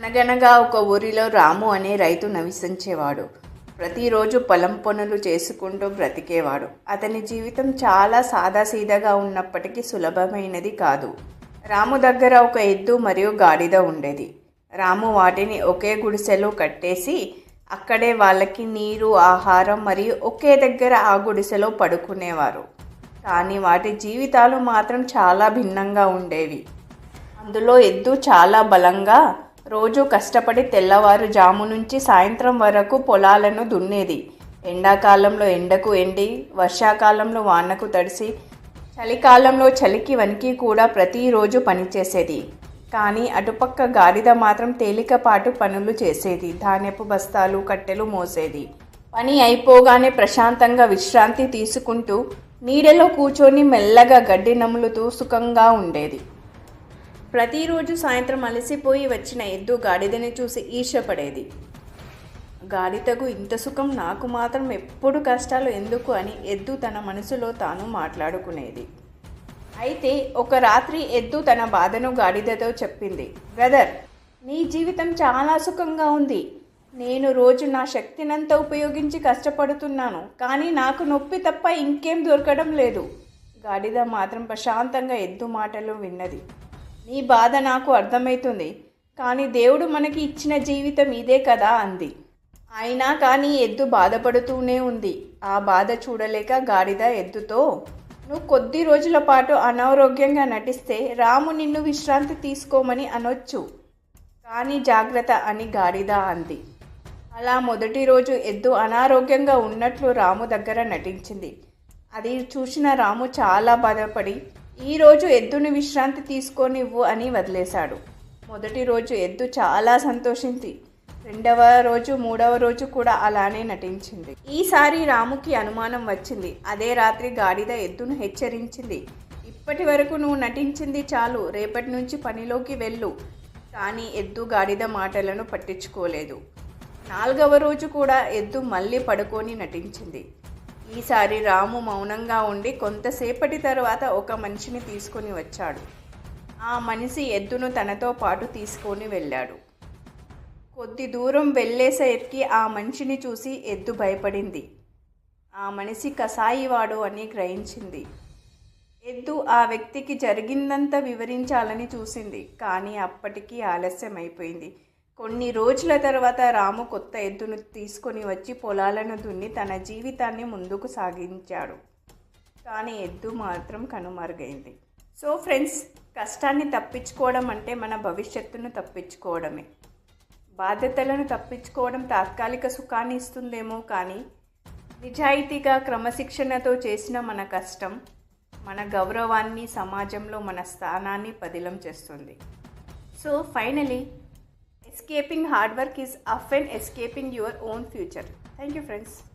అనగనగా ఒక ఊరిలో రాము అనే రైతు నవిసించేవాడు. ప్రతిరోజు పొలం పనులు చేసుకుంటూ బ్రతికేవాడు. అతని జీవితం చాలా సాదాసీదాగా ఉన్నప్పటికీ సులభమైనది కాదు. రాము దగ్గర ఒక ఎద్దు మరియు గాడిద ఉండేది. రాము వాటిని ఒకే గుడిసెలో కట్టేసి అక్కడే వాళ్ళకి నీరు ఆహారం మరియు ఒకే దగ్గర ఆ గుడిసెలో పడుకునేవారు. కానీ వాటి జీవితాలు మాత్రం చాలా భిన్నంగా ఉండేవి. అందులో ఎద్దు చాలా బలంగా రోజు కష్టపడి తెల్లవారు జాము నుంచి సాయంత్రం వరకు పొలాలను దున్నేది. ఎండాకాలంలో ఎండకు ఎండి వర్షాకాలంలో వానకు తడిసి చలికాలంలో చలికి వణికి కూడా ప్రతిరోజు పనిచేసేది. కానీ అటుపక్క గాడిద మాత్రం తేలికపాటు పనులు చేసేది. ధాన్యపు బస్తాలు కట్టెలు మోసేది. పని అయిపోగానే ప్రశాంతంగా విశ్రాంతి తీసుకుంటూ నీడలో కూర్చొని మెల్లగా గడ్డి నములుతూ సుఖంగా ఉండేది. ప్రతిరోజు సాయంత్రం అలసిపోయి వచ్చిన ఎద్దు గాడిదని చూసి ఈర్షపడేది గాడిదకు ఇంత సుఖం నాకు మాత్రం ఎప్పుడు కష్టాలు ఎందుకు అని ఎద్దు తన మనసులో తాను మాట్లాడుకునేది. అయితే ఒక రాత్రి ఎద్దు తన బాధను గాడిదతో చెప్పింది. బ్రదర్ నీ జీవితం చాలా సుఖంగా ఉంది. నేను రోజు నా శక్తినంతా ఉపయోగించి కష్టపడుతున్నాను. కానీ నాకు నొప్పి తప్ప ఇంకేం దొరకడం లేదు. గాడిద మాత్రం ప్రశాంతంగా ఎద్దు మాటలు విన్నది. నీ బాధ నాకు అర్థమవుతుంది కానీ దేవుడు మనకి ఇచ్చిన జీవితం ఇదే కదా అంది. అయినా కానీ ఎద్దు బాధపడుతూనే ఉంది. ఆ బాధ చూడలేక గాడిద ఎద్దుతో నువ్వు కొద్ది రోజుల పాటు అనారోగ్యంగా నటిస్తే రాము నిన్ను విశ్రాంతి తీసుకోమని అనొచ్చు. కానీ జాగ్రత్త అని గాడిద అంది. అలా మొదటి రోజు ఎద్దు అనారోగ్యంగా ఉన్నట్లు రాము దగ్గర నటించింది. అది చూసిన రాము చాలా బాధపడి ఈరోజు ఎద్దుని విశ్రాంతి తీసుకోనివ్వు అని వదిలేశాడు. మొదటి రోజు ఎద్దు చాలా సంతోషించి రెండవ రోజు మూడవ రోజు కూడా అలానే నటించింది. ఈసారి రాముకి అనుమానం వచ్చింది. అదే రాత్రి గాడిద ఎద్దును హెచ్చరించింది. ఇప్పటి వరకు నువ్వు నటించింది చాలు రేపటి నుంచి పనిలోకి వెళ్ళు. కానీ ఎద్దు గాడిద మాటలను పట్టించుకోలేదు. నాలుగవ రోజు కూడా ఎద్దు మళ్ళీ పడుకొని నటించింది. ఈసారి రాము మౌనంగా ఉండి కొంతసేపటి తర్వాత ఒక మనిషిని తీసుకొని వచ్చాడు. ఆ మనిషి ఎద్దును తనతో పాటు తీసుకొని వెళ్ళాడు. కొద్ది దూరం వెళ్ళేసరికి ఆ మనిషిని చూసి ఎద్దు భయపడింది. ఆ మనిషి కసాయివాడు అని గ్రహించింది. ఎద్దు ఆ వ్యక్తికి జరిగిందంతా వివరించాలని చూసింది. కానీ అప్పటికీ ఆలస్యం అయిపోయింది కొన్ని రోజుల తర్వాత రాము కొత్త ఎద్దును తీసుకొని వచ్చి పొలాలను దున్ని తన జీవితాన్ని ముందుకు సాగించాడు. కానీ ఎద్దు మాత్రం కనుమరుగైంది. సో ఫ్రెండ్స్ కష్టాన్ని తప్పించుకోవడం అంటే మన భవిష్యత్తును తప్పించుకోవడమే. బాధ్యతలను తప్పించుకోవడం తాత్కాలిక సుఖాన్ని ఇస్తుందేమో కానీ నిజాయితీగా క్రమశిక్షణతో చేసిన మన కష్టం మన గౌరవాన్ని సమాజంలో మన స్థానాన్ని పదిలం చేస్తుంది. So finally escaping hard work is often escaping your own future. Thank you, friends.